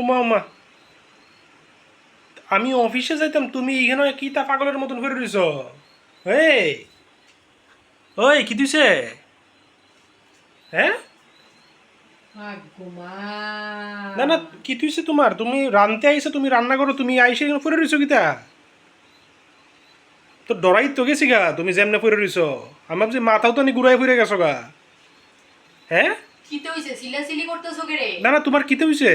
উমা উমা আমি অফিসে যাইতাম তুমি এখানে কি তা পাগলের মতন করে রইছ? এই ওই কি দিছে? হ্যাঁ? না না কি তুইছে তোমার? তুমি রানতে আইসে তুমি রান্না করো তুমি আইসে এখানে পড়ে রইছো কিতা? তো ডরাই তো গেছি গা তুমি যেমনে পড়ে রইছো। আমি ভাবছি মাথাও তো নি ঘুরাই ফিরে গেছো গা। হ্যাঁ? কিতে হইছে? সিলাসিলি করতেছো কে রে না না তোমার কিতে হইছে?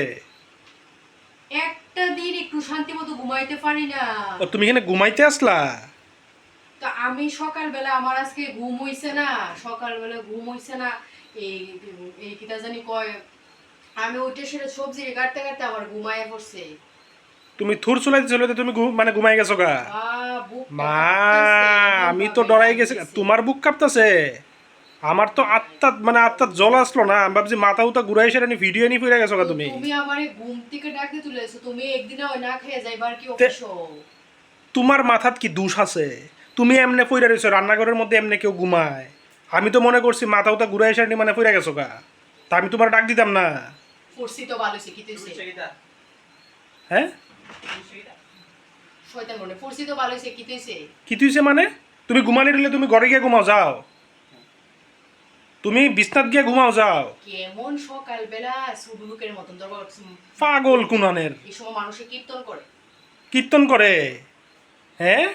শান্তি মতো ঘুমাইতে পারি না। ও তুমি এখানে ঘুমাইতে আসলা? তো আমি সকালবেলা আমার আজকে ঘুম হইছে না সকালবেলা ঘুম হইছে না। এই এই জানি কয় আমি উঠে সেটা সবজি কাটতে কাটতে আমার ঘুমায় পড়ছে। তুমি থুর চলাই দিছিল তুমি মানে ঘুমাই গেছো গা? মা আমি তো ডরাই গেছি তোমার বুক কাঁপতাছে? আমার তো আত্মা মানে আত্মা জল আসলো না। আমি ভাবছি মাথা উতা ঘুরাই সেটা ভিডিও নিয়ে ফিরে গেছো গা তুমি। তুমি আমারে ঘুম থেকে ডাকতে তুলেছো তুমি একদিনে না খেয়ে যাইবার কি অফিস তোমার মাথাত কি দোষ আছে? তুমি এমনে পইরা রইছো রান্নাঘরের মধ্যে এমনি কেউ ঘুমায়। আমি তো মনে করছি মাথা উতা ঘুরাই সেটা মানে ফিরে গেছো গা। তা আমি তোমার ডাক দিতাম না। পড়ছি তো ভালো কি তুইছে হ্যাঁ? শয়তান মনে পড়ছি তো ভালো কি তুইছে কি তুইছে মানে? তুমি ঘুমানি দিলে তুমি ঘরে গিয়ে ঘুমাও যাও। তুমি বিছনাত গিয়ে ঘুমাও যাও। কেমন সকালবেলা সুডুলুকের মতন পাগল কুনানের। এই সময় মানুষে কীর্তন করে। কীর্তন করে? হ্যাঁ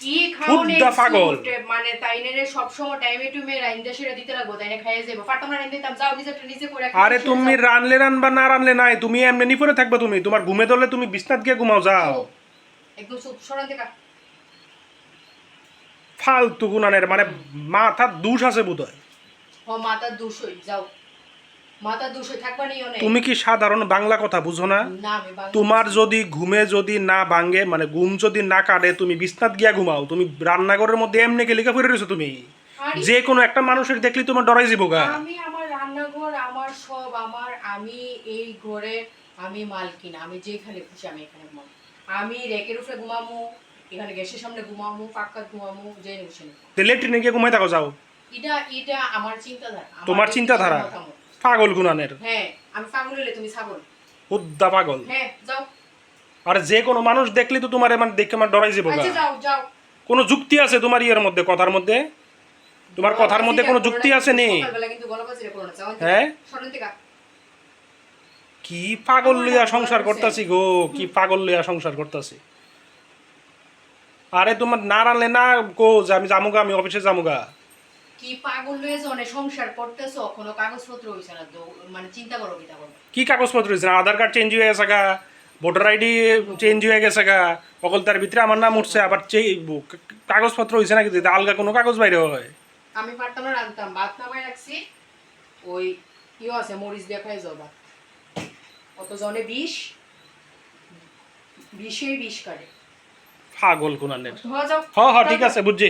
কি খাওনে পাগল। মানে তাইনের সব সময় টাইমে টুমে রাইন্দা দিতে লাগবো তাইনে খাইয়ে যাব ফাটা না রাইন্দে তাম যাও নিজে নিজে করে আরে তুমি। রানলে রানবা না রানলে নাই তুমি এমনি নি পরে থাকবে তুমি তোমার ঘুমে ধরলে তুমি বিছনাত গিয়ে ঘুমাও যাও। একদম চুপ ফালতু গুনানের মানে মাথার দুষ আছে বোধহয়। হ মাথা যাও। মাথা দুশোই থাকবা নেই অনেক। তুমি কি সাধারণ বাংলা কথা বুঝো না? তোমার যদি ঘুমে যদি না ভাঙে মানে ঘুম যদি না কাটে তুমি বিছনাত গিয়া ঘুমাও। তুমি রান্নাঘরের মধ্যে এমনি লিখে ফিরে রয়েছো তুমি? যে কোনো একটা মানুষের দেখলি তোমার ডরাই যাব গা। আমি আমার রান্নাঘর আমার সব আমার আমি এই ঘরে আমি মালকিন আমি যেখানে খুশি আমি এখানে আমি রেকের উপরে ঘুমামু এখানে গ্যাসের সামনে ঘুমামু পাক্কাত ঘুমামু যে বসে তো লেট্রিনে গিয়ে ঘুমাই থাকো যাও। এটা এটা আমার চিন্তাধারা তোমার চিন্তাধারা? পাগল গুনানের। হ্যাঁ আমি পাগল হলে তুমি ছাগল। উদ্দা পাগল। হ্যাঁ যাও। আর যে কোনো মানুষ দেখলি তো তোমার মানে দেখে আমার ডরাই যাব আচ্ছা যাও যাও। কোনো যুক্তি আছে তোমার ইয়ের মধ্যে কথার মধ্যে? তোমার কথার মধ্যে কোনো যুক্তি আছে নি? হ্যাঁ? কি পাগল লইয়া সংসার করতেছি গো কি পাগল লইয়া সংসার করতেছি। আরে তোমার না রানলে না গো যে আমি জামুগা আমি অফিসে জামুগা কি পাগল হয়ে জনে সংসার করতেছো কোনো কাগজপত্র হইছে না তো মানে চিন্তা করো কি তা করো কি কাগজপত্র হয়েছে আধার কার্ড চেঞ্জ হয়ে গেছে গা ভোটার আইডি চেঞ্জ হয়ে গেছে গা অকল তার ভিতরে আমার নাম উঠছে আবার কাগজপত্র হয়েছে নাকি? দিতে আলগা কোনো কাগজ বাইরে হয়। আমি পারতাম না রাখতাম ভাত নামাই রাখছি ওই ইয়ে আছে মরিচ দিয়ে খাই যাও ভাত। কত জনে বিষ বিশেই বিষ কাটে। পাগল যাও। হ হ ঠিক আছে বুঝছি।